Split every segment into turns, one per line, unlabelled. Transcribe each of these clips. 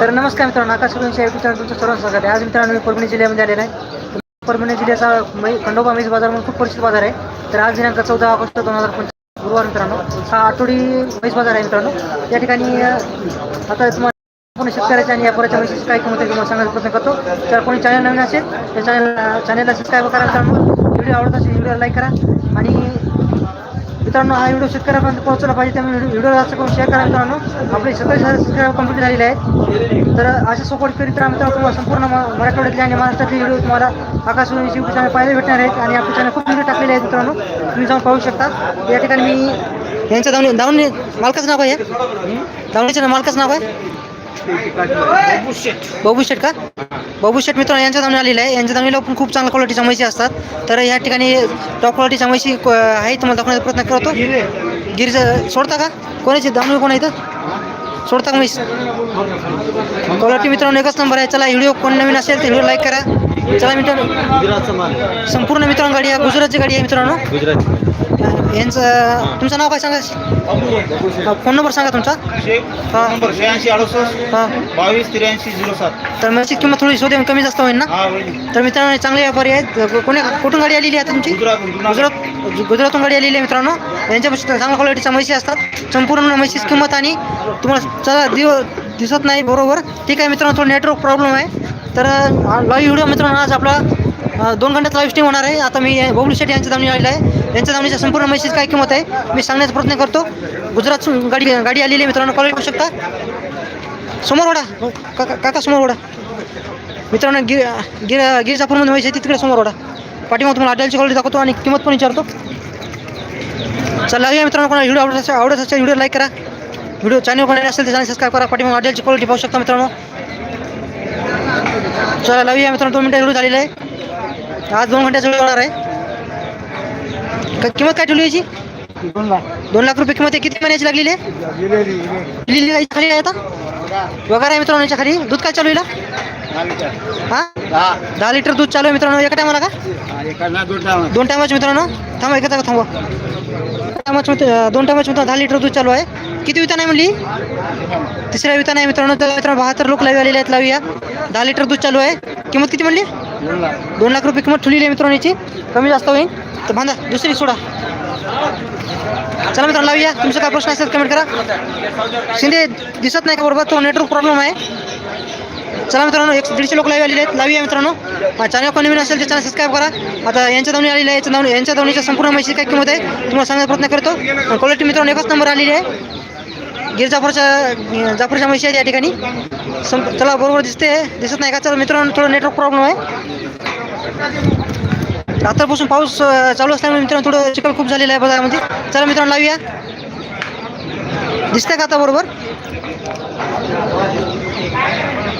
तर नमस्कार मित्रांनो आकाश सुरेंच्या युट्यूब चॅनल तुमचं सर्वांचं स्वागत आहे. आज मित्रांनो मी परभणी जिल्ह्यामध्ये आलेला आहे. परभणी जिल्ह्याचा मै खंडोबा मेज बाजार म्हणून खूप परिचित बाजार आहे. तर आज दिनांक चौदा ऑगस्ट दोन हजार पंचवीस गुरुवार मित्रांनो हा आठवडी मेज बाजार आहे मित्रांनो. या ठिकाणी आता तुम्हाला कोणी शेतकऱ्याच्या आणि व्यापाराच्या म्हशीची काय किंमत आहे तुम्हाला सांगायचा प्रयत्न करतो. तर कोणी चॅनल नवीन असेल तर चॅनल चॅनलला सबस्क्राईब करा मित्रांनो. व्हिडिओ आवडत असेल व्हिडिओला लाईक करा. मित्रांनो हा व्हिडिओ शेतकऱ्यापर्यंत पोहोचला पाहिजे त्यामुळे व्हिडिओ जास्त करून शेअर करा मित्रांनो. आपले सत्तावीस हजार सबस्क्राईब कंप्लीट झालेले आहेत. तर अशा सपोर्ट करीत राहा मित्रांनो तुम्हाला संपूर्ण मराठवाड्यातले आणि महाराष्ट्रातले व्हिडिओ तुम्हाला आकाश यूट्यूब चॅनल पाहायला भेटणार आहेत आणि आपल्या चॅनल खूप व्हिडिओ टाकलेले आहेत मित्रांनो. तुम्ही जाऊन पाहू शकता. या ठिकाणी मी यांच्या दावणी दावणी मालकाचं नाव आहे? दावणीच्या मालकाचं नाव आहे बाबू शेट का? बाबू शेट मित्रांनो यांच्या दावणी आलेलं आहे. यांच्या दावणीला पण खूप चांगल्या क्वालिटीच्या म्हशी असतात. तर या ठिकाणी टॉप क्वालिटीच्या म्हशी आहे तुम्हाला दाखवण्याचा प्रयत्न करतो. गिरीचं सोडता का? कोणाची? दावणी कोण आहे इथं? सोडता का म्हैस? क्वालिटी मित्रांनो एकच नंबर आहे. चला व्हिडिओ कोण नवीन असेल तर व्हिडिओ लाईक करा. चला मित्रांनो. संपूर्ण मित्रांनो गाडी आहे. गुजरातची गाडी आहे मित्रांनो.
गुजरात
यांचं तुमचं नाव काय सांगा फोन नंबर सांगा तुमचा. हा.
नंबर शहाऐंशी अडुसष्ट
हां.
बावीस त्र्याऐंशी झिरो सात.
तर म्हशी किंमत थोडी शोधे कमी जास्त होईल ना?
हा
तर मित्रांनो चांगले व्यापारी आहेत. कोणी कुठून गाडी आलेली आहे तुमची?
गुजरात.
गुजरात गुजरातून गाडी आलेली आहे मित्रांनो. यांच्यापाशी चांगल्या क्वालिटीच्या म्हशी असतात. संपूर्ण म्हशीची किंमत आणि तुम्हाला चला दिव दिसत नाही बरोबर. ठीक आहे मित्रांनो थोडं नेटवर्क प्रॉब्लेम आहे. तर लाईव्ह व्हिडिओ मित्रांनो आज आपला दोन घंट्यात लाईव्ह स्ट्रीम होणार आहे. आता मी बबलू शेट्टी यांच्या दावणी आलेला आहे. यांच्या दावणीच्या म्हणजे संपूर्ण म्हशीची काय किंमत आहे? मी सांगण्याचा प्रयत्न करतो. गुजरात गाडी गाडी आलेली आहे मित्रांनो कॉल करू शकता. समोर ओढा. हो, काका काका समोर ओढा. मित्रांनो गिर गिर गिरजापूरमध्ये म्हैस आहे तिकडे समोर ओढा. पाठीमाग तुम्हाला अड्यालची क्वालिटी दाखवतो आणि किंमत पण विचारतो. चला लागूया मित्रांनो कोणा व्हिडिओ आवडत असेल आवडत असेल व्हिडिओ लाईक करा. व्हिडिओ चॅनल कोणाला असेल तर चॅनल सबस्क्राईब करा. पाठीमाग अड्यालची क्वालिटी पाहू शकता मित्रांनो. चला लावूया मित्रांनो दोन मिनटं व्हिडिओ झालेला आहे. आज दोन घंट्याचा व्हिडिओ होणार आहे. का- किंमत काय ठेवली याची? दोन लाख रुपये किंमत आहे. किती महिन्याची लागलेली आहे? लिहिली आहे. खाली आहे आता? वगैरे आहे मित्रांनो याच्या खाली. दूध काय चालू आहे हा? दहा लिटर दूध चालू आहे मित्रांनो. एका टायमाला का? दोन टायमाचे मित्रांनो. थांबा एका जागा थांबा. दोन टायमाचे मित्रांनो दहा लिटर दूध चालू आहे. किती वितान आहे म्हणली? तिसऱ्या वितान आहे मित्रांनो. तर मित्रांनो बहात्तर लोक लावी आलेले आहेत. लावूया. दहा लिटर दूध चालू आहे. किंमत किती म्हणली? दोन लाख रुपये किंमत ठेवलेली आहे मित्रांनो याची. कमी जास्त होईल. तर बांधा दुसरी सोडा. चला मित्रांनो लावूया. तुमचा काय प्रश्न असेल कमेंट करा. शिंदे दिसत नाही का बरोबर? तो नेटवर्क प्रॉब्लेम आहे. चला मित्रांनो एक दीडशे लोक लाईव्ह आलेले आहेत. लावूया मित्रांनो. चॅनल कोणी नवीन असेल तर चॅनल सबस्क्राईब करा. आता यांच्या धावणी आलेली आहे. यांच्या धावणी यांच्या धावणीच्या संपूर्ण माहिती काय किंमत आहे? तुम्हाला सांगण्याचा प्रयत्न करतो. क्वालिटी मित्रांनो एकच नंबर आलेली आहे. गिर जाफरच्या जाफरच्या म्हशी आहेत या ठिकाणी. सम चला बरोबर दिसते. दिसत नाही का? चला मित्रांनो थोडं नेटवर्क प्रॉब्लेम आहे. रात्रपासून पाऊस चालू असल्यामुळे मित्रांनो थोडं चिखल खूप झालेलं आहे बाजारामध्ये. चला मित्रांनो लावूया. दिसतंय का आता बरोबर?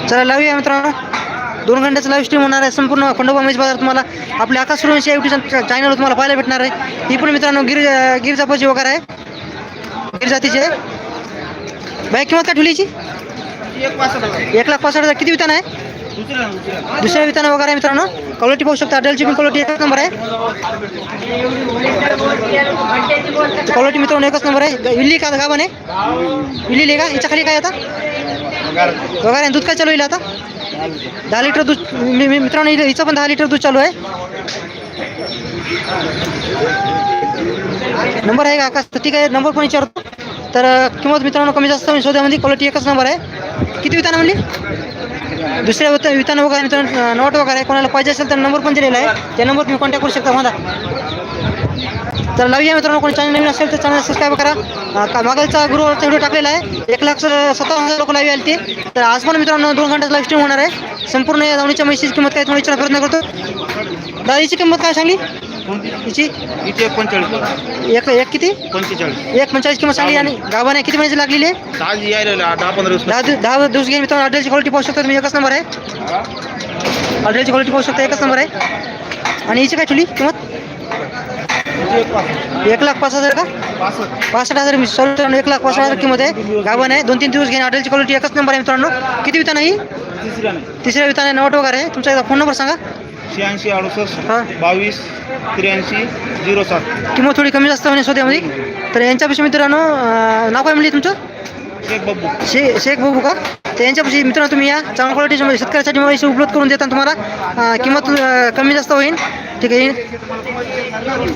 चला लावूया मित्रांनो. दोन घंट्याचं लाईव्ह स्ट्रीम होणार आहे. संपूर्ण खंडोबा महेश बाजार तुम्हाला आपल्या आकाश सुरवंशी युट्यूब चॅनल तुम्हाला पाहायला भेटणार आहे. ही पण मित्रांनो गिर गिरजापाची वगैरे आहे. गिरजातीचे आहे बाई किंमत काय ठेवलीची
एक
लाख पासष्ट हजार. किती वितान आहे? दुसऱ्या विताना वगैरे आहे मित्रांनो. क्वालिटी पाहू शकता. अडलची पण क्वालिटी एकच नंबर आहे. क्वालिटी मित्रांनो एकच नंबर आहे. विल्ली का गावाने विल्ली का? याच्या खाली काय आता? वगैरे दूध काय चालू आहे आता? दहा लिटर दूध मित्रांनो हिचं पण दहा लिटर दूध चालू आहे. नंबर आहे का? आकाश तर ठीक आहे. नंबर पण विचारतो. तर किंमत मित्रांनो कमी जास्त होईल. शोधामध्ये क्वालिटी एकच नंबर आहे. किती विताना म्हणली? दुसऱ्या वित विताना वगैरे मित्रांनो नोट वगैरे. आहे कोणाला पाहिजे असेल तर नंबर पण दिलेला आहे. त्या नंबर तुम्ही कॉन्टॅक्ट करू शकता मला तर लावूया मित्रांनो कोणी चॅनल नवीन असेल तर चॅनल सबस्क्राईब करा. का मागलचा गुरुवारचा व्हिडिओ टाकलेला आहे. एक लाख सत्तावन्न हजार लोक लावी आली ते तर आज पण मित्रांनो दोन घंट्यात लाईव्ह स्ट्रीम होणार आहे. संपूर्ण या धावणीच्या म्हशीची किंमत काय तुम्हाला विचार प्रयत्न करतो. दाईची किंमत काय सांगली? हिची
इथे पंचेचाळीस
एक एक किती?
पंचेचाळीस.
एक पंचाळीस किंमत सांगली आणि गावाने किती महिन्याची लागलेली आहे?
आज यायला दहा पंधरा दिवस
दहा दिवस दहा दिवस घेऊन मित्रांनो अड्रेसची क्वालिटी पाहू शकता तुम्ही एकच नंबर आहे. अड्रेसची क्वालिटी पाहू शकता एकच नंबर आहे. आणि हिची काय ठेवली किंमत? एक लाख पाच हजार का?
पासष्ट
पासष्ट हजार मी सॉरी मित्रांनो एक लाख पासष्ट हजार किंमत आहे. गावन आहे दोन तीन दिवस घेणे अड्रेसची क्वालिटी एकच नंबर आहे मित्रांनो. किती वितान आहे ही?
तिसऱ्या नाही
तिसऱ्या वितान आहे नवट वगैरे आहे. तुमचा एकदा फोन नंबर सांगा.
शहाऐंशी अडुसष्ट बावीस त्र्याऐंशी झिरो सात.
किंमत थोडी कमी जास्त होणे स्वतःमध्ये तर यांच्यापेक्षा मित्रांनो अं, नाव काय म्हणली तुमचं?
शेख बब्बू.
शे शेख बाबू का? तर यांच्यापाशी मित्रांनो तुम्ही या. चांगल्या क्वालिटीच्या शेतकऱ्यासाठी म्हैस उपलब्ध करून देतात तुम्हाला. अं, किंमत अं, कमी जास्त होईल. ठीक आहे.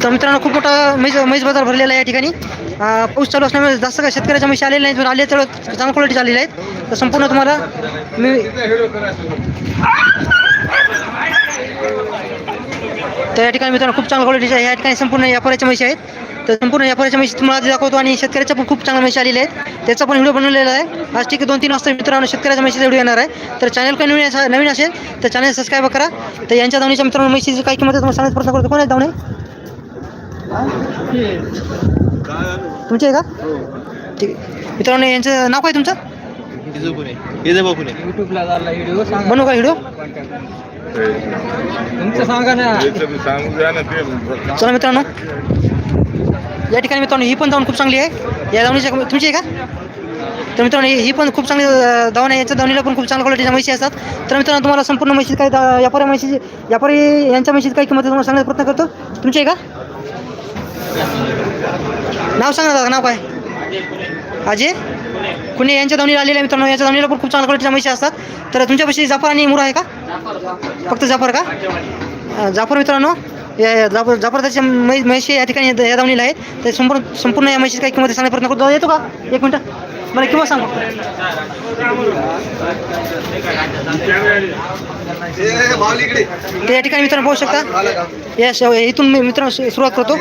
तर मित्रांनो खूप मोठा म्हैस म्हैस बाजार भरलेला आहे या ठिकाणी. अं, पाऊस चालू असल्यामुळे जास्त काय शेतकऱ्याच्या म्हशी आलेल्या नाहीत पण आले तेवढं चांगल्या क्वालिटी आलेल्या आहेत. तर संपूर्ण तुम्हाला मी तर या ठिकाणी मित्रांनो खूप चांगल्या क्वालिटीच्या या ठिकाणी संपूर्ण व्यापाऱ्याच्या म्हशी आहेत. तर संपूर्ण व्यापाऱ्याच्या म्हशी तुम्हाला आधी दाखवतो आणि शेतकऱ्याच्या पण खूप चांगल्या म्हशी आलेल्या आहेत. त्याचा पण व्हिडिओ बनवलेला आहे. आज ठीक दोन तीन वाजता मित्रांनो शेतकऱ्याच्या म्हशीचा व्हिडिओ येणार आहे. तर चॅनल काही नवीन असा- नवीन असेल तर चॅनल सबस्क्राईब करा. तर यांच्या धावणीच्या मित्रांनो म्हशीची काय किंमत आहे तुम्हाला सांगण्याचा प्रयत्न करतो. कोण आहे धावणे? तुमचे आहे का? ठीक आहे. मित्रांनो यांचं नाव काय तुमचं? बनवू का व्हिडिओ
तुमचं सांगा ना.
चला मित्रांनो या ठिकाणी मित्रांनो ही पण धावण खूप चांगली आहे. या धावणीच्या तुमची आहे का? तर मित्रांनो ही पण खूप चांगली धावण आहे. याच्या धावणीला पण खूप चांगल्या क्वालिटीच्या म्हशी असतात. तर मित्रांनो तुम्हाला संपूर्ण म्हशीत काय व्यापारी म्हशीची व्यापारी यांच्या म्हशीत काय किंमत आहे तुम्हाला सांगण्याचा प्रयत्न करतो. तुमची आहे का? नाव सांगा दादा नाव काय? अजय कुणी यांच्या धावणीला आलेल्या मित्रांनो यांच्या धावणीला पण खूप चांगल्या क्वालिटीच्या म्हशी असतात. तर तुमच्यापाशी जाफर आणि मुरा आहे का? फक्त जाफर का? जाफर मित्रांनो या जाफर जाफर त्याच्या म्हशी या ठिकाणी या धावणीला आहेत. तर संपूर्ण संपूर्ण या म्हशीची काही किंमत आहे सांगण्याचा प्रयत्न करतो येतो का? एक मिनटं. मला किंवा सांग. ते या ठिकाणी मित्रांनो पाहू शकता. या इथून मी मित्रांनो सुरुवात करतो.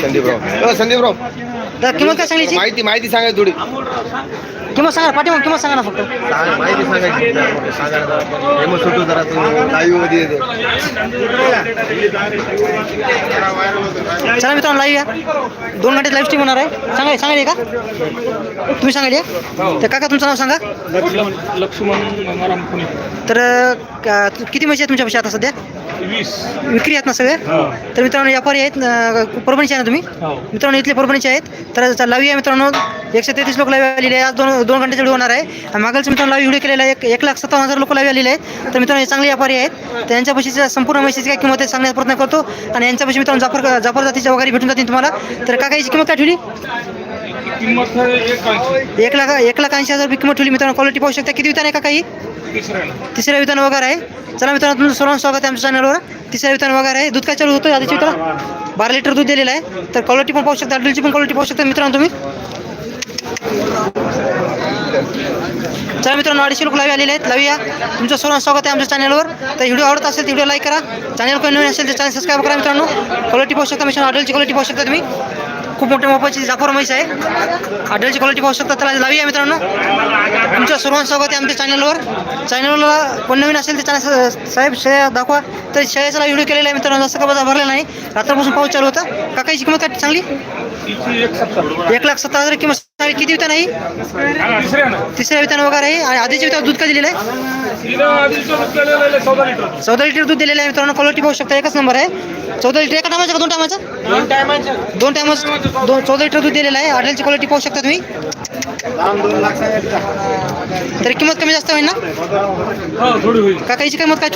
संदीपराव. हो, संदीपराव.
तर किंमत काय सांगली
माहिती माहिती सांगा थोडी.
किंमत सांगा पाठीमाग किंमत सांगा ना फक्त.
माहिती सांगायची सांगा हे मग सुटू जरा लाईव्हमध्ये येतो.
चला मित्रांनो लाईव्ह या. दोन घंटे लाईव्ह स्ट्रीम होणार आहे. सांगा सांगायला का? तुम्ही सांगायला तर काका तुमचं नाव सांगा.
लक्ष्मण मराम पुणे.
तर का- किती म्हशी आहेत तुमच्यापाशी आता सध्या?
वीस.
विक्री आहेत ना सगळे? तर मित्रांनो व्यापारी आहेत परभणीचे आहे ना तुम्ही?
हो.
मित्रांनो इथले परभणीचे आहेत. तर चा- लावी आहे मित्रांनो. एकशे तेहतीस लोक लावी आलेले आहे. आज दोन दोन घंटेचा व्हिडिओ होणार आहे. आणि मागलचं मित्रांनो लावी व्हिडिओ केलेला आहे एक एक लाख सत्तावन्न हजार लोक लावी आलेले आहेत. तर मित्रांनो हे चांगले व्यापारी आहेत. तर म्हशीच्या संपूर्ण म्हशीची काय किंमत आहे सांगण्याचा प्रयत्न करतो. आणि यांच्या म्हशी मित्रांनो जाफर जाफर जातीच्या वगैरे भेटून जातील तुम्हाला. तर काका याची किंमत काय ठेवली?
किंमत एक
लाख. एक लाख ऐंशी हजार रुपये किंमत ठेवली मित्रांनो. क्वालिटी पाहू शकता. किती विधान आहे ही
तिसऱ्याला
तिसऱ्या विधान वगैरे आहे. चला मित्रांनो तुमचं सर्वांना स्वागत आहे आमच्या चॅनलवर तिसऱ्या विधान वगैरे आहे. दूध काय चालू होतं आधीच्या विताला बारा लिटर दूध दिलेलं आहे. तर क्वालिटी पण पाहू शकता अडलची पण क्वालिटी पाहू शकता मित्रांनो तुम्ही. चला मित्रांनो अडीचशे लोक लावी आलेले आहेत. लावूया. तुमचं सर्वांना स्वागत आहे आमच्या चॅनलवर तर व्हिडिओ आवडत असेल तर व्हिडिओ लाईक करा. चॅनल कोणी नवीन असेल तर चॅनल सबस्क्राईब करा मित्रांनो. क्वालिटी पाहू शकता मित्रांनो अडलची क्वालिटी पाहू शकता तुम्ही. खूप मोठ्या मोपाची जाफर म्हैस आहे. आढळची क्वालिटी पाहू शकता. त्याला लावी आहे मित्रांनो. तुमच्या सर्वांचं स्वागत आहे आमच्या चॅनलवर चॅनलला कोण नवीन असेल ते चॅनल साहेब शेळ्या दाखवा. तर शेळ्याचा व्हिडिओ केलेला आहे मित्रांनो. जास्त कबाजा भरला नाही. रात्रपासून पाऊस चालू होता. काकाची किंमत काय चांगली?
एक
एक लाख सत्तर हजार किंमत. सांगली. किती विता
आहे
तिसऱ्या वितान वगैरे आहे. आणि आधीच्या वितान दूध का दिलेलं आहे?
चौदा लिटर
दूध दिलेलं आहे. मित्रांनो क्वालिटी पाहू शकता एकच नंबर आहे. चौदा लिटर एका टायमाचं का दोन टायमाचं?
दोन टायमाचं.
दोन दोन चौदा लिटर दूध दिलेलं आहे. हॉटेलची क्वालिटी पाहू शकता तुम्ही. तर किंमत कमी जास्त होईल ना?
हो थोडी होईल.
काकाची किंमत काय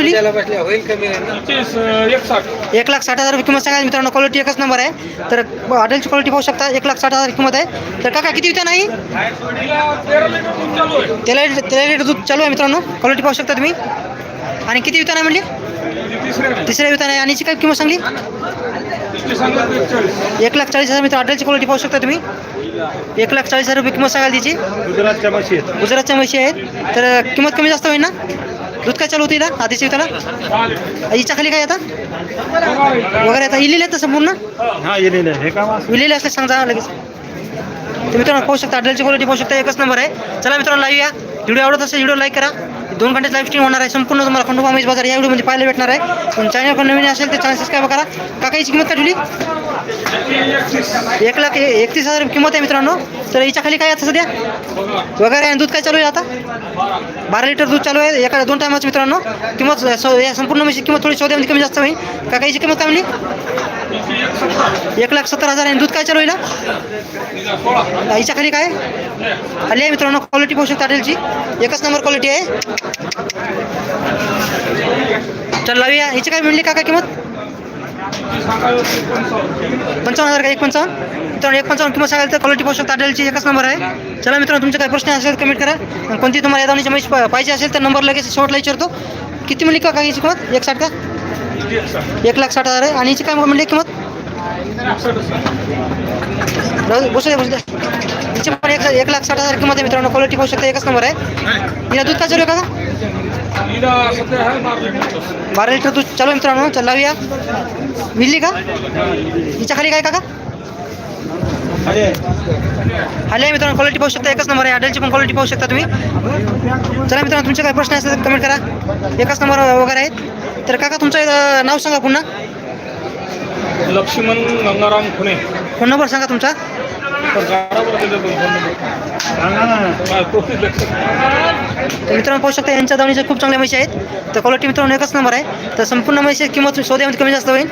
स- एक
लाख साठ हजार किंमत सांगा मित्रांनो क्वालिटी एकच नंबर आहे. तर हॉटेलची क्वालिटी पाहू शकता एक लाख साठ हजार किंमत आहे. तर काका किती विता नाही?
तिला तेरा लिटर दूध चालू आहे
तेला लिटर दूध चालू आहे मित्रांनो. क्वालिटी पाहू शकता तुम्ही. आणि किती विता नाही म्हणली?
तिसऱ्यानं
तिसऱ्या विता नाही आणि काय किंमत सांगली? एक लाख चाळीस हजार मित्र हॉटेलची क्वालिटी पाहू शकता तुम्ही. एक लाख चाळीस हजार रुपये किंमत सांगाल तिची?
गुजरातच्या म्हशी आहेत.
गुजरातच्या म्हशी आहेत. तर किंमत कमी जास्त होईल ना? दूध काय चालू होती ना आधीच्या
लिटर
हिच्या खाली काय आता. वगैरे आता इलेले आहेत
हा आहे हे काम असं
असले सांगा लगेच. तर मित्रांनो पाहू शकता हॉटेलची क्वालिटी पाहू शकता एकच नंबर आहे. चला मित्रांनो लाईव्ह या. व्हिडिओ आवडत असेल व्हिडिओ लाईक करा. दोन घंटे लाईव्ह स्ट्रीम होणार आहे. संपूर्ण तुम्हाला खंडोबा मेज बाजार या व्हिडिओमध्ये पाहायला भेटणार आहे. पण चॅनल पण नवीन असेल तर चॅनल सबस्क्राईब करा. काकाची किंमत काय ठेवली? एक लाख एकतीस हजार किंमत आहे मित्रांनो. तर हिच्या खाली काय आता सध्या? वगैरे आणि दूध काय चालू आहे आता? बारा लिटर दूध चालू आहे. एका दोन टायमाचं मित्रांनो. किंमत या संपूर्ण म्हशी किंमत थोडी चौद्यामध्ये कमी जास्त होईल. काकाईची किंमत काय म्हणली? एक लाख सत्तर हजार आणि दूध काय चालू होईल हिच्या खाली काय? आली आहे मित्रांनो क्वालिटी पाहू शकता हॉटेलची एकच नंबर क्वालिटी आहे. चल लावूया. हिची काय म्हणली काका किंमत? पंचावन्न हजार का एक पंचावन्न मित्रांनो एक पंचावन्न किंमत सांगाल तर क्वालिटी पाहू शकता अडेलची एकच नंबर आहे. चला मित्रांनो तुमचे काही प्रश्न असेल कमेंट करा. आणि कोणती तुम्हाला या दावणीची पाहिजे असेल तर नंबर लगेच शेवटला विचारतो. किती मिळली का काहीची किंमत? एक साठ का? एक लाख साठ हजार आहे. आणि हिची काय म्हणली किंमत? बसू दे बसू दे. पण एक एक लाख साठ हजार किंमत आहे मित्रांनो. क्वालिटी पाहू शकता एकच नंबर आहे. हिला दूध काय चालू आहे का बारा लिटर दूध. चालू आहे मित्रांनो. चल लावूया. मिळली का? हिच्या खाली काय काका? आले मित्रांनो क्वालिटी पाहू शकता एकच नंबर आहे. अडलची पण क्वालिटी पाहू शकता तुम्ही. चला मित्रांनो तुमचे काय प्रश्न असतील तर कमेंट करा. एकच नंबर वगैरे आहेत. तर काका तुमचं नाव सांगा पुन्हा.
लक्ष्मण गंगाराम खुणे
फोन नंबर सांगा तुमचा.
तर
मित्रांनो पाहू शकता यांच्या दावणीच्या खूप चांगल्या म्हशी आहेत. तर क्वालिटी मित्रांनो एकच नंबर आहे. तर संपूर्ण म्हशी किंमत शोध्यामध्ये कमी जास्त होईल.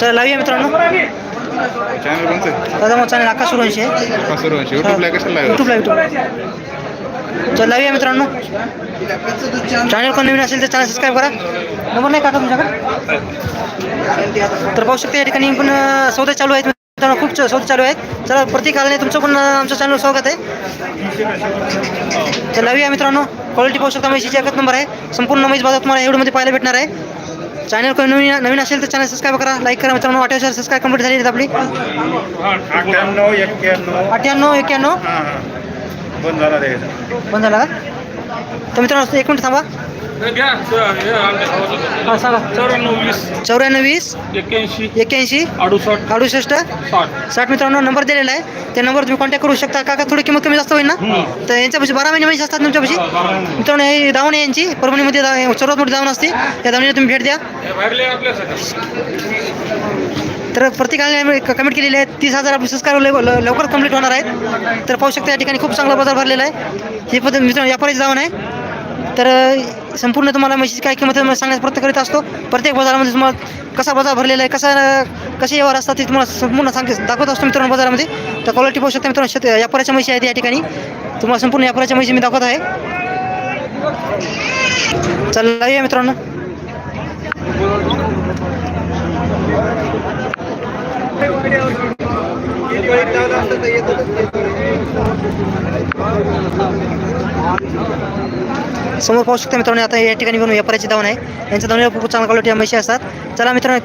चला लावूया मित्रांनो.
चॅनल कोणतं?
दादा मग चॅनल आकाश सुरवंशी आहे.
सूर्यवंशी युट्यूबला कशाला?
युट्यूबला युट्यूबला चल लावूया मित्रांनो. चॅनल कोण नवीन असेल तर चॅनल सबस्क्राईब करा. नंबर नाही काका तुमच्याकडे? तर पाहू शकता या ठिकाणी पण सौदे चालू आहेत. खूप सौदे चालू आहेत. चला प्रत्येक आल्याने तुमचं पण अं, आमच्या चॅनलवर स्वागत आहे. तर लावूया मित्रांनो. क्वालिटी पाहू शकता म्हशीची एकच नंबर आहे. संपूर्ण म्हैस बाजार तुम्हाला एवढ्यामध्ये पाहायला भेटणार आहे. चॅनल कोणी नवीन नवीन असेल तर चॅनल सबस्क्राईब करा लाईक करा मित्रांनो. वाटेवर सबस्क्राईब कंप्लीट झाली आपली.
अठ्ठ्याण्णव एक्क्याण्णव. बंद झाला
का? तर मित्रांनो एक मिनिट थांबा. हां सांगा
चौऱ्याण्णव वीस. एक्क्याऐंशी.
एक्क्याऐंशी.
अडुसष्ट.
अडुसष्ट.
साठ.
मित्रांनो नंबर दिलेला आहे. त्या नंबर तुम्ही कॉन्टॅक्ट करू शकता. काका थोडी किंमत कमी जास्त होईल ना? तर यांच्यापाशी बारा महिने महिने असतात तुमच्यापाशी? मित्रांनो हे दावण आहे यांची. परभणीमध्ये सर्वात मोठी दावण असते. या दावणीला तुम्ही भेट द्या. तर प्रत्येकाने कमेंट केलेली आहे तीस हजार आपले संस्कार लव- लवकर कंप्लीट होणार आहेत. तर पाहू शकता या ठिकाणी खूप चांगला बाजार भरलेला आहे. ही पद्धत मित्रांनो व्यापारीची दावण आहे. तर संपूर्ण तुम्हाला म्हशीची काय किंमत आहे सांगण्याचा प्रयत्न करीत असतो. प्रत्येक बाजारामध्ये तुम्हाला कसा बाजार भरलेला आहे कसा कसे व्यवहार असतात ते तुम्हाला संपूर्ण सांगत दाखवत असतो मित्रांनो बाजारामध्ये. तर क्वालिटी पाहू शकता मित्रांनो शेत व्यापाऱ्याच्या म्हशी आहेत या ठिकाणी. तुम्हाला संपूर्ण व्यापाराच्या म्हशी मी दाखवत आहे. चला या मित्रांनो. समोर पाहू शकता मित्रांनो आता या ठिकाणी बनवून व्यापाऱ्याची दावण आहे. यांच्या दावणीला खूप चांगल्या क्वालिटी म्हशी असतात. चला मित्रांनो.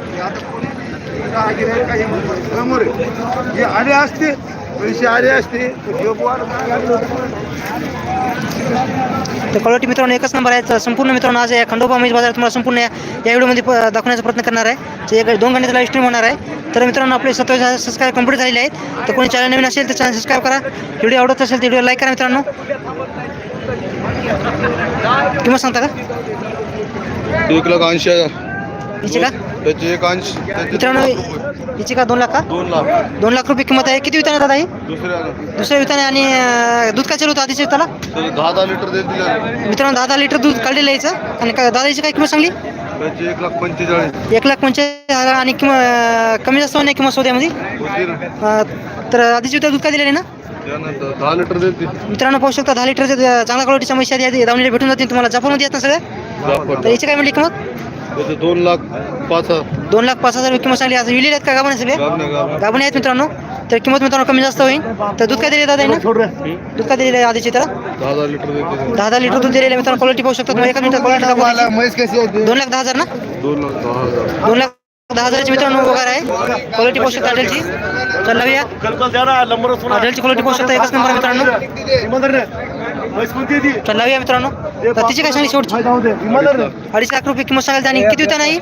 आले असते. पैसे आले असते.
तर क्वालिटी मित्रांनो एकच नंबर आहे. तर संपूर्ण मित्रांनो आज या खंडोबा म्हैस बाजार तुम्हाला संपूर्ण या व्हिडिओमध्ये दाखवण्याचा प्रयत्न करणार आहे. एक दोन घंट्याचा लाईव्ह स्ट्रीम होणार आहे. तर मित्रांनो आपले सत्तावीस हजार सबस्क्राईब कंप्लीट झालेले आहेत. तर कोणी चॅनल नवीन असेल तर चॅनल सबस्क्राईब करा. व्हिडिओ आवडत असेल तर व्हिडिओ लाईक करा मित्रांनो. किंमत सांगता का?
एक लाख ऐंशी हजार.
का
त्याचे एक
मित्रांनो हिची का दोन लाख का
दोन लाख?
दोन लाख. रुपये किंमत आहे. किती विताने दादा ही
दुसऱ्या
दुसऱ्या विताने आणि अं, दूध काय चालू होतं आधीच्या विताला
दहा दहा लिटर देत दिले.
मित्रांनो दहा दहा लिटर दूध काढलेलं यायचं आणि का दादाची काय किंमत सांगली?
त्याचे एक लाख पंचेचाळीस.
एक लाख पंचेचाळीस हजार आणि किंमत कमी जास्त होणे किंमत सोद्यामध्ये?
होती ना.
अं, तर आधीची विता दूध काय दिलेले ना?
त्यानंतर दहा लिटर देते
मित्रांनो पाहू शकता दहा लिटरचे अं, चांगल्या क्वालिटीच्या म्हशी आहेत या दावणीला भेटून जातील. तुम्हाला जापूनमध्ये येत ना सगळं
जाफर
तर याची काय म्हणली किंमत?
त्याचे दोन लाख पाच हजार.
दोन लाख पाच हजार रुपये किंमत सांगली. आज विलेले आहेत का गाभण सगळे?
गाबने गाबने
गाभणे आहेत मित्रांनो. तर किंमत मित्रांनो कमी जास्त होईल. तर दूध काय दिले दादा दूध काय दिलेलं आहे आधीची तर?
दहा दहा लिटर देते
दहा दहा लिटर दूध दिलेलं आहे मित्रांनो. क्वालिटी पाहू शकता एका मिनिटात दोन लाख दहा हजार ना?
दोन लाख दहा हजार.
दोन लाख दहा हजाराची मित्रांनो वगैरे आहे. क्वालिटी पाहू शकता हॉटेलची. तर लावूया. हॉटेलची क्वालिटी पाहू शकता. एकच नंबर मित्रांनो. तर लावूया मित्रांनो. तर तिची काय सांगली शेवटची? अडीच लाख रुपये किंमत सांगाल आणि किती होत्या नाही?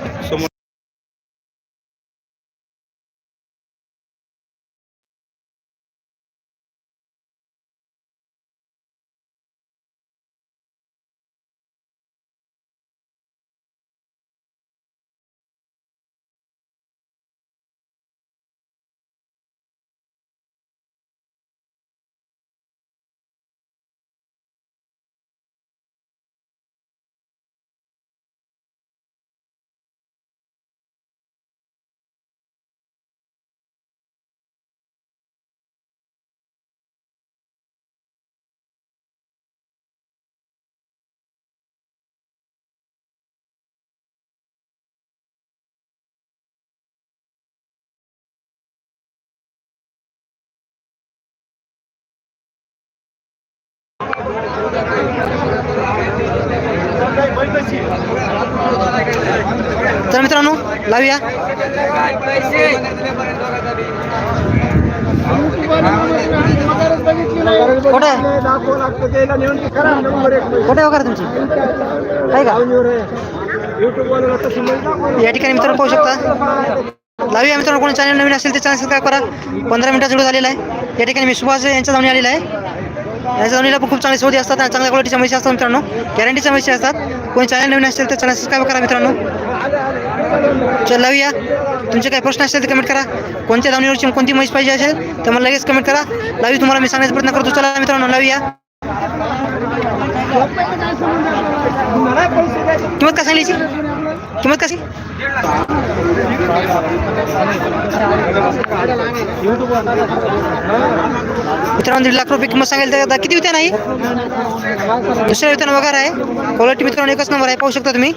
तर मित्रांनो लावूया. कुठे? आहे? हो कुठे वगैरे तुमची? आहे का? या ठिकाणी मित्रांनो पाहू शकता. लावूया मित्रांनो कोणी चॅनल नवीन असेल ते चॅनल सबस्क्राईब करा. पंधरा मिनिटात सुरू झालेला आहे. या ठिकाणी मी सुभाष यांच्या जाऊन आलेला आहे. या जमिनीला पण खूप चांगले सौदे असतात आणि चांगल्या क्वालिटीच्या म्हशी असतात मित्रांनो. गॅरंटीच्या म्हशी असतात. कोणी चॅनल नवीन असेल तर चॅनल सबस्क्राईब करा मित्रांनो. चल लावूया. तुमचे काही प्रश्न असतील तर कमेंट करा. कोणत्या जमिनीवरची कोणती म्हैस पाहिजे असेल तर मला लगेच कमेंट करा. लावी तुम्हाला मी सांगण्याचा प्रयत्न करतो. चला मित्रांनो लावूया. किंमत का सांगली याची? किंमत कशी? मित्रांनो दीड लाख रुपये किंमत सांगेल तर किती होत्या नाही दुसऱ्या वेतन वगैरे आहे. क्वालिटी मित्रांनो एकच नंबर आहे. पाहू शकता तुम्ही?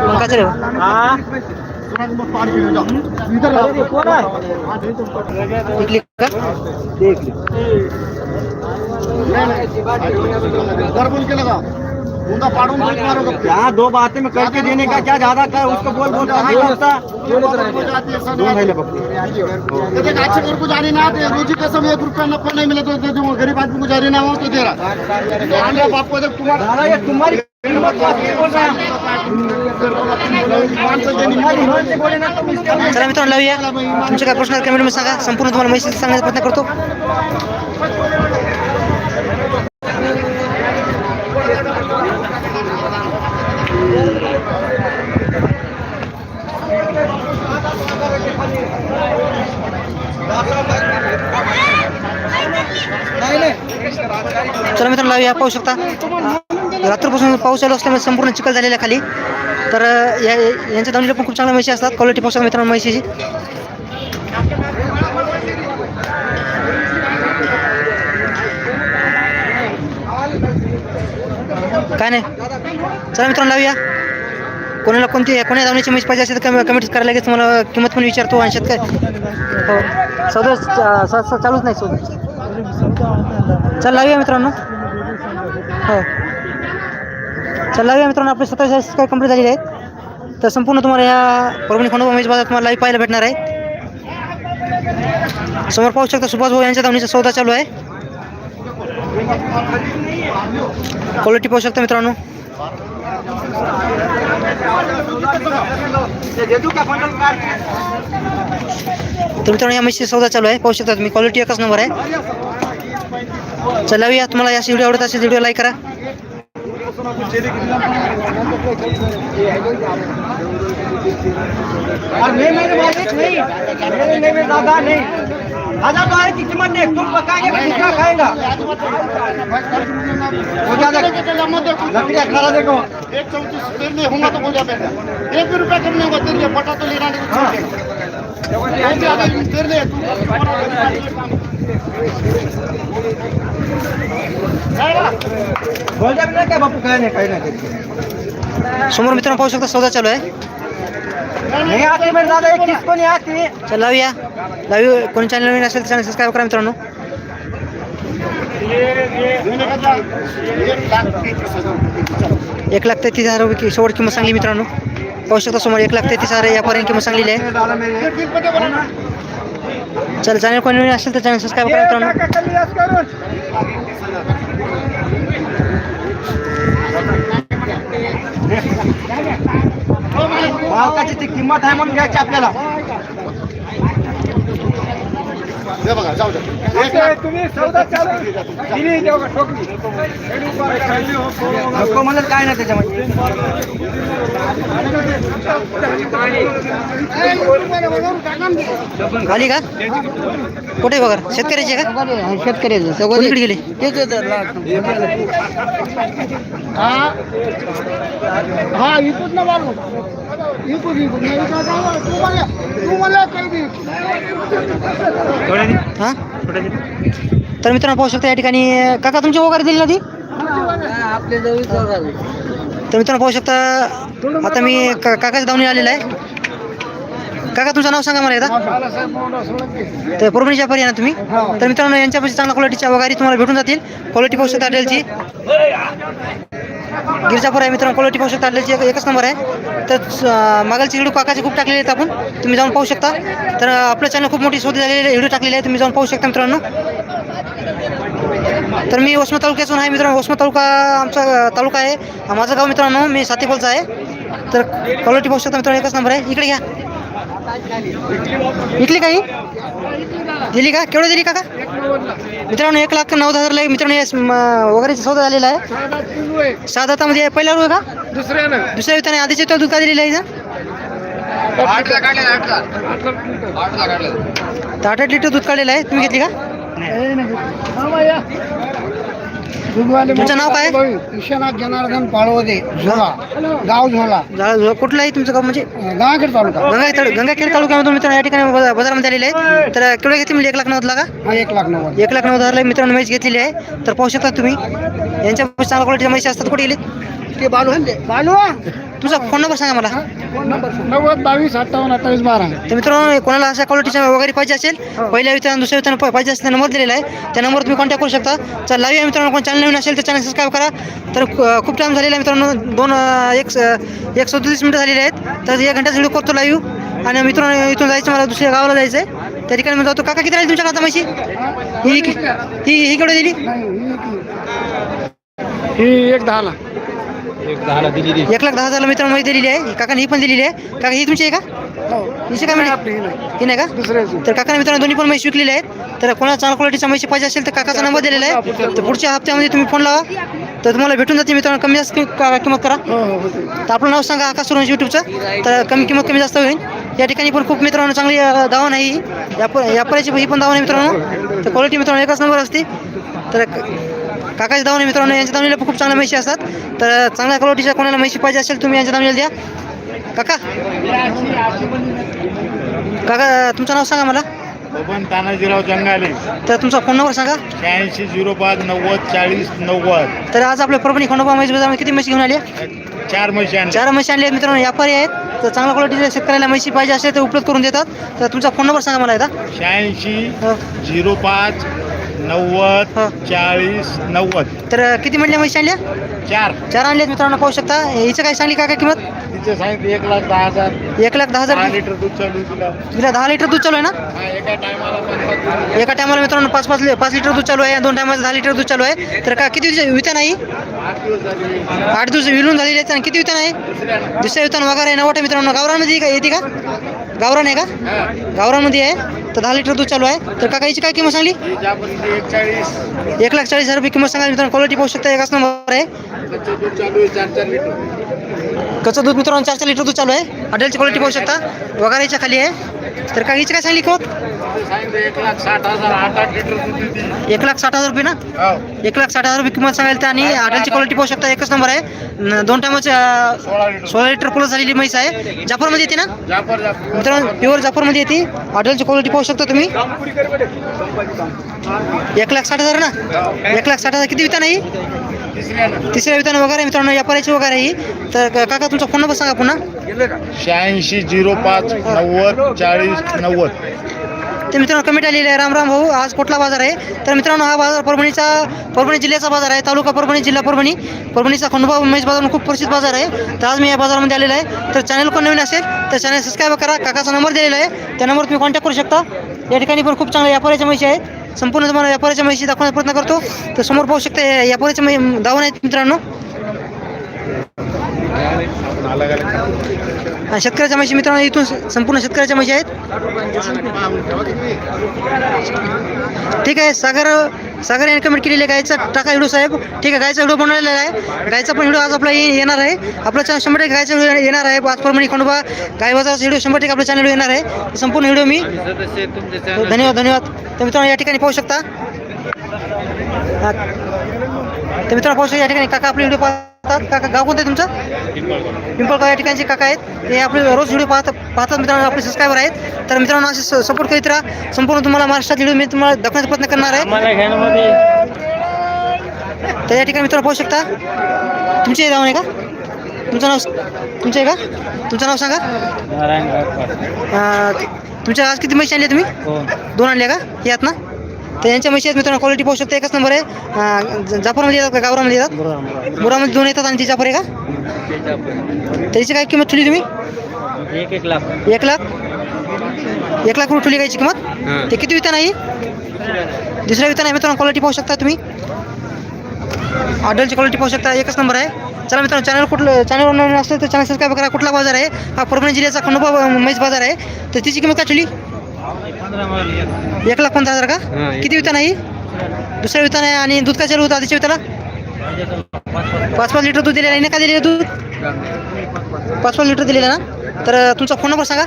पंकाचं रे इकली का
यहाँ दो बातें में करके देने का, क्या ज़्यादा कर, उसको बोल बोल
को जाने ना दे रोजी कसम एक रुपया नफा नहीं मिला तो गरीब आदमी को जारी ना हो तो दे रहा आपको जब तुम्हारा
चला मित्रांनो लावूया. तुमचे काय प्रश्न कमेंटमध्ये सांगा. संपूर्ण तुम्हाला माहिती सांगण्याचा प्रयत्न करतो. चला मित्रांनो लावूया. पाहू शकता. रात्रीपासून पाऊस चालू असल्यामुळे संपूर्ण चिखल झालेला आहे खाली. तर या यांच्या दावणीला पण खूप चांगल्या म्हशी असतात क्वालिटी पाहू मित्रांनो म्हशीची. काय नाही. चला मित्रांनो लावूया. कोणाला कोणती कोण्या धावण्याची म्हैस पाहिजे असेल तर कमेंट करायला लगेच मला किंमत पण विचारतो आणि शेतकरी हो. सौदा चालूच नाही सौदा चल लावूया मित्रांनो. हो. चला लावूया मित्रांनो आपले सत्तावीस काय कंप्लीट झालेले आहेत. तर संपूर्ण तुम्हाला या परभणी खंडोबा म्हैस बाजार तुम्हाला लाईव्ह पाहायला भेटणार आहे. समोर पाहू शकता सुभाष भाऊ यांच्या धावणीचा सौदा चालू आहे. क्वालिटी पाहू शकता मित्रांनो. तर मित्रांनो या म्हशीचा सौदा चालू आहे. पाहू शकता तुम्ही क्वालिटी एकच नंबर आहे. चलावूया तुम्हाला या व्हिडिओ आवडत असेल व्हिडिओ लाईक करा.
और नहीं मेरे मालिक नहीं. मेरे नहीं मेरे दादा नहीं. हजार तो है की कीमत नहीं. तुम पकाएंगे मैं कितना खाएगा लकड़ी अठारह देखो
एक चौंतीस तेरे लिए होगा तो हो जाता है एक भी रुपया कम नहीं होगा तेरे लिए पटा तो लेना नहीं
हाँ।
बहुत
क्या बापू नहीं नहीं
समोर मित्रांनो पाहू शकता सौदा चालू आहे. चल लावूया. लाईव्ह कोणी चॅनल नवीन असेल तर चॅनल सबस्क्राईब करा मित्रांनो. एक लाख तेहतीस हजार रुपये कि- शेवट किंमत सांगली मित्रांनो. पाहू शकता समोर एक लाख तेहतीस हजार यापर्यंत किंमत सांगलेली आहे. चल चॅनल कोणी नवीन असेल तर चॅनल सबस्क्राईब करा मित्रांनो
मालकाची ती किंमत आहे म्हणून घ्यायची आपल्याला
हे बघा जाऊ द्या
तुम्ही सौदा चालू नको म्हणत काय नाही त्याच्यामध्ये.
खाली का? कुठे बघा? शेतकऱ्याची का?
शेतकऱ्याचं
कोणीकडे गेली.
हा? हा इकूच ना मारू. इकूच इकूच नाही? इकून जाऊ. तू मला तू मला काही बी
हां तर मित्रांनो पाहू शकता या ठिकाणी काका तुमची वगैरे दिली ना ती?
आपल्या जवळ
तर मित्रांनो पाहू शकता आता मी का- काकाच्या धावणी आलेला आहे. काका तुमचं नाव सांगा मला एकदा. तर परभणीच्या व्यापारी आहे ना तुम्ही? तर मित्रांनो यांच्यापाशी चांगल्या क्वालिटीच्या वगैरे तुम्हाला भेटून जातील. क्वालिटी पाहू शकता हॉटेलची गिरजापूर आहे मित्रांनो क्वालिटी पाहू शकता हॉटेलची एकच नंबर आहे. तर मागालची मागालचे व्हिडिओ काकाचे खूप टाकलेले आहेत आपण तुम्ही जाऊन पाहू शकता. तर आपलं चॅनल खूप मोठी शोध झालेली व्हिडिओ टाकलेली आहे तुम्ही जाऊन पाहू शकता मित्रांनो. तर मी वसमत तालुक्यातून आहे मित्रांनो वसमत तालुका आमचा तालुका आहे. माझं गाव मित्रांनो मी सातेफलचा आहे. तर क्वालिटी पाहू शकता मित्रांनो एकच नंबर आहे. इकडे घ्या. विकली काही? दिली का? केवढं दिली का मित्रांनो एक लाख नऊ हजारला. मित्रांनो हे वगैरे सौदा झालेला आहे. सहा दातामध्ये आहे. पहिल्या रोज का?
दुसऱ्यानं.
दुसऱ्या युताने आधीचे तो दूध का दिलेलं आहे आठ लिटर दूध काढलेलं आहे. तुम्ही घेतली का? तुमचं नाव काय?
विश्वनाथ जनार्दन पाळवदे झोला. गाव झोला.
कुठलं आहे तुमचं गाव म्हणजे?
गावाकडे तालुका.
गंगाखेड गंगाखेड तालुक्यामधून मित्रांनो या ठिकाणी बाजा- बाजारामध्ये आलेले आहे तर केवढे घेतली म्हणजे एक लाख नव्वदला का?
हा एक लाख नव्वद.
एक लाख नऊ हजारला मित्रांनो म्हैस घेतलेली आहे. तर पाहू शकता तुम्ही. यांच्या चांगल्या क्वालिटीच्या म्हशी असतात. कुठे गेली
ते बालू बालू?
तुमचा फोन नंबर सांगा मला.
नव्वद बावीस अठ्ठावन्न अठ्ठावीस बारा.
तर मित्रांनो कोणाला अशा क्वालिटीच्या वगैरे पाहिजे असेल पहिल्या वितरण दुसऱ्या वितरण पाहिजे असेल तर नंबर दिलेला आहे. त्या नंबरवर तुम्ही कॉन्टॅक्ट करू शकता. तर लाईव्ह आहे मित्रांनो कोण चॅनल नवीन असेल तर चॅनल सबस्क्राईब करा. तर खू- खूप टाईम झालेला आहे मित्रांनो. दोन अं, एक स- एक सदतीस मिनिटं झालेले आहेत. तर एक घंट्याचा व्हिडिओ करतो लाईव्ह आणि मित्रांनो इथून जायचं मला दुसऱ्या गावाला जायचं आहे त्या ठिकाणी मी जातो. काका किती राहील तुमच्या म्हशी ही? ही ही केवढी दिली?
ही एक दहाला.
एक लाख दहा हजारला मित्रांनो माहिती दिलेली आहे. काकाने ही पण दिलेली आहे. काका ही तुमची आहे का? हिची काय म्हणजे ही नाही. का? तर काकाने मित्रांनो दोन्ही पण म्हशी विकलेले आहेत. तर कोणाला चांगल्या क्वालिटीचा म्हशी पाहिजे असेल तर काकाचा नंबर दिलेला आहे. तर पुढच्या हप्त्यामध्ये तुम्ही फोन लावा. तर तुम्हाला भेटून जाते मित्रांनो. कमी जास्त किंमत करा.
हो हो
तर आपलं नाव सांगा आकाश सुरवंश यूट्यूबचं तर कमी किंमत कमी जास्त होईल. या ठिकाणी पण खूप मित्रांनो चांगली दावा नाही या पर्याची ही पण दावा नाही मित्रांनो. तर क्वालिटी मित्रांनो एकच नंबर असते. तर क- काकाच्या दावणे मित्रांनो यांच्या दावणीला खूप चांगल्या म्हशी असतात. तर चांगल्या क्वालिटीच्या कोणाला म्हशी पाहिजे असेल तुम्ही यांच्या दावणीला द्या. काका? काका तुमचं नाव सांगा मला.
बबन तानाजीराव जंगाले.
तर तुमचा फोन नंबर सांगा.
शहाऐंशी झिरो पाच नव्वद चाळीस नव्वद.
तर आज आपल्या परभणी खंडोबा म्हैस बाजारामध्ये किती म्हशी घेऊन आली
चार म्हशी आणल्या.
चार म्हशी आणली मित्रांनो व्यापारी आहेत. तर चांगल्या क्वालिटीच्या शेतकऱ्याला म्हशी पाहिजे असेल तर उपलब्ध करून देतात. तर तुमचा फोन नंबर सांगा मला एकदा.
शहाऐंशी
हो.
झिरो पाच नव्वद
हा.
चाळीस नव्वद.
तर किती म्हणल्या म्हशी आणल्या
चार.
चार आणल्यात मित्रांनो पाहू शकता. हिचं काय सांगली का काय किंमत?
तिचे सांगितले एक लाख दहा हजार.
एक लाख दहा
दहा
हजार
लिटर दूध चालू तिला.
तिला दहा लिटर दूध चालू आहे ना?
हा, एका टायमाला
एका टायमाला मित्रांनो पाच पाच लि- पाच लिटर दूध चालू आहे. दोन टायमाला दहा लिटर दूध चालू आहे. तर का किती दिवस विता नाही
आठ दिवस झाले.
आठ दिवस विलून झालेले आहेत. आणि किती विता नाही दुसऱ्या वितान वगैरे आहे. नवटे मित्रांनो. गावरामध्ये का येते का? गावरान आहे का? गावरामध्ये आहे. तर दहा लिटर दूध चालू आहे. तर काका हिची काय किंमत सांगली?
एक
लाख चाळीस. हजार रुपये किंमत सांगा मित्रांनो क्वालिटी पाहू शकता एकाच नंबर आहे.
कसं दूध
मित्रांनो चार चार लिटर दूध चालू आहे. हॉटेलची क्वालिटी पाहू शकता. वगैरेच्या खाली आहे. तर का काय सांगली किंमत?
एक लाख साठ हजार
एक लाख साठ हजार रुपये ना? एक लाख साठ हजार रुपये किंमत सांगायला आणि हॉटेलची क्वालिटी पाहू शकता. एकच नंबर आहे. दोन टायमाच्या
सोळा लिटर
सोळा प्लस झालेली म्हैस आहे. जाफरमध्ये येते ना? मित्रांनो प्युअर जाफरमध्ये येते. हॉटेलची क्वालिटी पाहू शकता तुम्ही. एक लाख साठ हजार ना? एक लाख साठ हजार किती विता नाही तिसऱ्या विताने वगैरे मित्रांनो व्यापाराची वगैरे ही. तर काका तुमचा फोन नंबर सांगा पुन्हा.
शहाऐंशी झिरो पाच नव्वद चाळीस नव्वद.
ते मित्रांनो कमेंट आलेली आहे राम राम भाऊ आज कुठला बाजार आहे? तर मित्रांनो हा बाजार परभणीचा परभणी जिल्ह्याचा बाजार आहे तालुका परभणी जिल्हा परभणी. परभणीचा खंडोबा उमेश बाजार खूप प्रसिद्ध बाजार आहे. तर आज मी या बाजारामध्ये आलेला आहे. तर चॅनल कोण नवीन असेल तर चॅनल सबस्क्राईब करा. काकाचा नंबर दिलेला आहे. त्या नंबर तुम्ही कॉन्टॅक्ट करू शकता. या ठिकाणी पण खूप चांगल्या व्यापाऱ्याच्या म्हशी आहेत. संपूर्ण तुम्हाला व्यापाऱ्याच्या माहिती दाखवण्याचा प्रयत्न करतो. तर समोर पाहू शकता या व्यापाऱ्याच्या मै दावण आहेत मित्रांनो. आणि शेतकऱ्याच्या म्हशी. मित्रांनो इथून संपूर्ण शेतकऱ्याच्या म्हशी आहेत. ठीक आहे सागर सागर यांनी कमेंट केलेली आहे गायचा टाका व्हिडिओ साहेब. ठीक आहे गायचा व्हिडिओ बनवलेला आहे. गायचा पण व्हिडिओ आज आपला येणार आहे. आपला चॅनल शंभर टक्के गायचा व्हिडिओ येणार आहे. आज खंडोबा गाय बाजाराचा व्हिडिओ शंभर टक्के आपल्या चॅनल येणार आहे. संपूर्ण व्हिडिओ मी धन्यवाद धन्यवाद. तर मित्रांनो या ठिकाणी पाहू शकता. तर मित्रांनो पाहू शकता या ठिकाणी काका आपले व्हिडिओ पाहतात काका गाव कोणतं आहे तुमचं? पिंपळगाव. या ठिकाणचे काका आहेत. ते आपले रोज व्हिडिओ पाहतात पाहतात मित्रांनो आपले सबस्क्रायबर आहेत. तर मित्रांनो असे सपोर्ट करीत राहा. संपूर्ण तुम्हाला महाराष्ट्रात व्हिडिओ मी तुम्हाला दाखवण्याचा प्रयत्न करणार आहे. तर या ठिकाणी मित्रांनो पाहू शकता. तुमची जाऊन आहे का? तुमचं नाव तुमचं आहे का? तुमचं नाव सांगा. तुमच्या आज किती म्हशी आणल्या तुम्ही?
हो.
दोन आणल्या का? यात ना तर यांच्या म्हशी आहेत मित्रांनो क्वालिटी पाहू शकता एकच नंबर आहे. जाफरमध्ये येतात का? गावरामध्ये येतात? मुरामध्ये दोन येतात आणि ती जाफर आहे का त्याची काय किंमत ठेवली तुम्ही?
एक एक लाख.
एक लाख? एक लाख रुपये ठेवली कायची किंमत? ते किती वितान आहे दुसऱ्या वितान आहे मित्रांनो क्वालिटी पाहू शकता तुम्ही. ऑर्डरची क्वालिटी पाहू शकता एकच नंबर आहे. चला मित्रांनो चॅनल कुठलं चॅनलवर नवीन असलं तर चॅनल सबस्क्राईब करा. कुठला बाजार आहे? हा परभणी जिल्ह्याचा खंडोबा म्हैस बाजार आहे. तर तिची किंमत काय ठेवली? एक. लाख पंधरा हजार का? किती वितान आहे दुसऱ्या वितान आहे आणि दूध काय चालू होतं आधीच्या विताला पाच पाच लिटर दूध दिलेलं आहे ना? का दिलेलं दूध? पाच पाच लिटर दिलेलं ना? तर तुमचा फोन नंबर सांगा.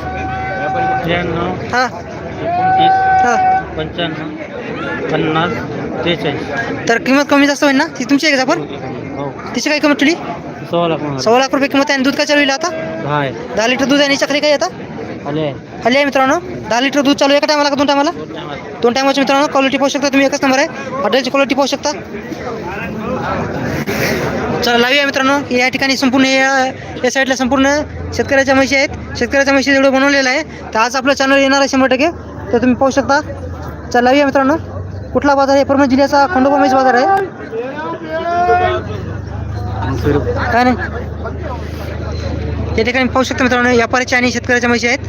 हां. हां.
पंच्याण्णव पन्नास त्रेचाळीस.
तर किंमत कमी जास्त होईल ना? ती तुमची आहे का पण
हो.
तिची काय किंमत ठेवली
सोळा लाख
सव्वा लाख रुपये किंमत आहे आणि दूध काय चालू आता?
दहा
लिटर दूध आहे आणि खाली काय आता? खाली आहे मित्रांनो. दहा लिटर दूध चालू आहे एका टायमाला का दोन टायमाला? दोन टायमाच्या मित्रांनो क्वालिटी पाहू शकता तुम्ही एकच नंबर आहे. हॉटेलची क्वालिटी पाहू शकता चला लावूया मित्रांनो. या ठिकाणी संपूर्ण या या साईडला संपूर्ण शेतकऱ्याच्या म्हशी आहेत. शेतकऱ्याच्या म्हशी जेवढं बनवलेलं आहे तर आज आपलं चॅनल येणार आहे शंभर टक्के. तर तुम्ही पाहू शकता. चला लावूया मित्रांनो. कुठला बाजार आहे? परभणी जिल्ह्याचा खंडोबा म्हैस बाजार आहे. काय नाही? या ठिकाणी पाहू शकता मित्रांनो व्यापाऱ्याच्या आणि शेतकऱ्याच्या म्हशी आहेत.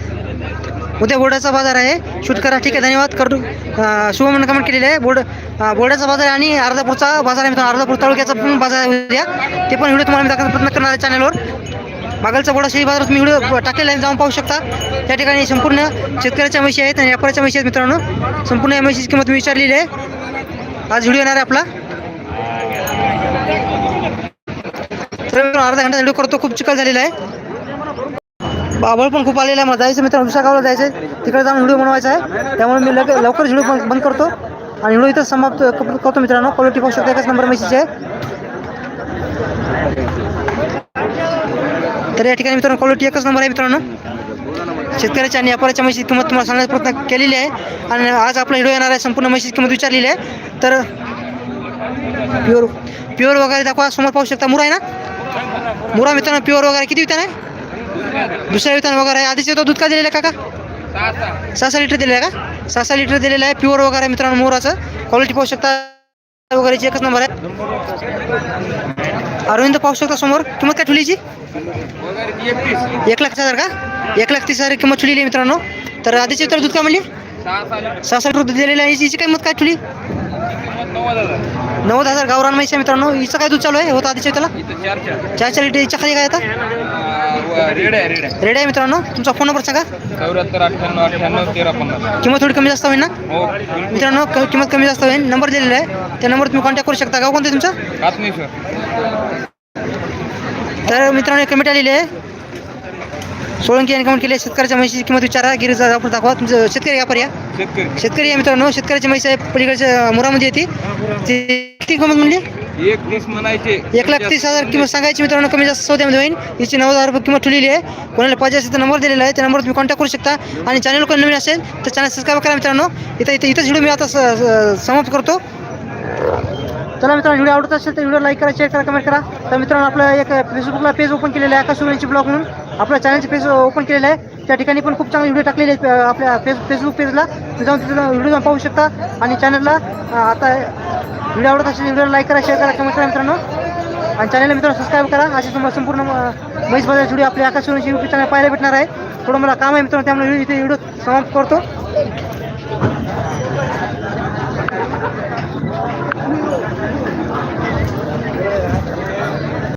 उद्या बोर्डाचा बाजार आहे. शूट करा. ठीक आहे. धन्यवाद. करतो. अं, शुभमन कमेंट केलेलं आहे. बोर्ड बोर्डाचा बाजार आणि अर्धापूरचा बाजार आहे मित्रांनो. अर्धापूर तालुक्याचा पण बाजार आहे उद्या. ते पण व्हिडिओ तुम्हाला मी दाखवण्याचा प्रयत्न करणार आहे चॅनलवर मागलचा बोर्डा शेळी बाजारात मी व्हिडिओ टाकलेला आहे. जाऊन पाहू शकता. त्या ठिकाणी संपूर्ण शेतकऱ्याच्या म्हशी आहेत आणि व्यापाऱ्याच्या म्हशी आहेत मित्रांनो. संपूर्ण या म्हशीची किंमत मी विचारलेली आहे. आज व्हिडिओ येणार आहे आपला. तर अर्धा घंटा व्हिडिओ करतो. खूप चिकल झालेला आहे. बाबळ पण खूप आलेला आहे. मला जायचं मित्रांनो दुसऱ्या गावाला जायचं आहे तिकडे जाऊन व्हिडिओ बनवायचा आहे. त्यामुळे मी लगे लवकरच व्हिडिओ बंद बंद करतो. आणि व्हिडिओ इथं समाप्त करतो मित्रांनो. क्वालिटी पाहू शकता एकच नंबर मेसेज आहे. तर या ठिकाणी मित्रांनो क्वालिटी एकच नंबर आहे मित्रांनो. शेतकऱ्याच्या आणि व्यापाऱ्याच्या म्हशीची किंमत तुम्हाला सांगण्याचा प्रयत्न केलेली आहे. आणि आज आपला व्हिडिओ येणार आहे. संपूर्ण म्हशीची किंमत विचारलेली आहे. तर प्युअर प्युअर वगैरे दाखवा. समोर पाहू शकता मुरा आहे ना? मुरा मित्रांनो प्युअर वगैरे किती वितान आहे? दुसऱ्या वितान वगैरे आहे. आधीच तो दूध का दिलेलं आहे काका? सहा सहा लिटर दिलेलं आहे का? सहा सहा लिटर दिलेलं आहे. प्युअर वगैरे आहे मित्रांनो मोराचं. क्वालिटी पाहू शकता वगैरेची एकच नंबर आहे. अरविंद पाहू शकता समोर. किंमत काय ठुलीची? एक लाख हजार का? एक लाख तीस हजार किंमत ठुलेली आहे मित्रांनो. तर आधीचे तर दूध का म्हणली? सहा सहा लिटर. दूध दिलेलं आहे. हिची किंमत काय ठुली? नव्वद हजार गावरान म्हैस आहे मित्रांनो. हिचं काय दूध चालू आहे? होतं आधीच्या त्याला चार चार. लिटर हिच्या खाली काय आता?
रेड आहे रेड आहे.
रेडी आहे मित्रांनो. तुमचा फोन नंबर सांगा.
चौऱ्याहत्तर अठ्ठ्याण्णव अठ्ठ्याण्णव तेरा पन्नास.
किंमत थोडी कमी जास्त होईल ना?
हो.
मित्रांनो किंमत कमी जास्त होईल. नंबर दिलेला आहे. त्या नंबर तुम्ही कॉन्टॅक्ट करू शकता. गाव कोणतं तुमचं?
कातनेश्वर
तर मित्रांनो एक कमेंट आलेली आहे. सोळंकी यांनी कमेंट केली शेतकऱ्याच्या म्हशीची किंमत विचारा. गिरीचा दाखवा दाखवा. तुमचं शेतकरी व्यापारी या
शेतकरी.
शेतकरी आहे मित्रांनो. शेतकऱ्याची म्हैस आहे. पलीकडच्या मुरामध्ये येते. ती किती किंमत म्हणली
एक म्हणायचे.
एक लाख तीस हजार किंमत सांगायची मित्रांनो कमी जास्त सौद्यामध्ये होईल हिची नव्वद हजार रुपये किंमत ठेवलेली आहे. कोणाला पाहिजे असेल तर नंबर दिलेला आहे. त्या नंबरवर तुम्ही कॉन्टॅक्ट करू शकता. आणि चॅनल कोणी नवीन असेल तर चॅनल सबस्क्राईब करा मित्रांनो. इथं इथं इथंच व्हिडिओ मी आता स- स- समाप्त करतो. चला मित्रांनो व्हिडिओ आवडत असेल तर व्हिडिओ लाईक करा शेअर करा कमेंट करा. तर मित्रांनो आपलं एक फेसबुकला पेज ओपन केलेलं आहे आकाश सुरेंची ब्लॉग म्हणून. आपल्या चॅनलचे पेज ओपन केलेलं आहे. त्या ठिकाणी पण खूप चांगले व्हिडिओ टाकलेले आहेत आपल्या फेस फेसबुक पेजला जाऊन तिथे व्हिडिओ जाऊन पाहू शकता. आणि चॅनलला आता व्हिडिओ आवडत असेल व्हिडिओ लाईक करा शेअर करा कमेंट करा मित्रांनो. आणि चॅनलला मित्रांनो सबस्क्राईब करा. असे तुम्हाला संपूर्ण मैस बाजार व्हिडिओ आपल्या आकाश सुरेंची यूट्यूब चॅनल पाहायला भेटणार आहे. थोडं मला काम आहे मित्रांनो त्यामुळे इथे व्हिडिओ समाप्त करतो.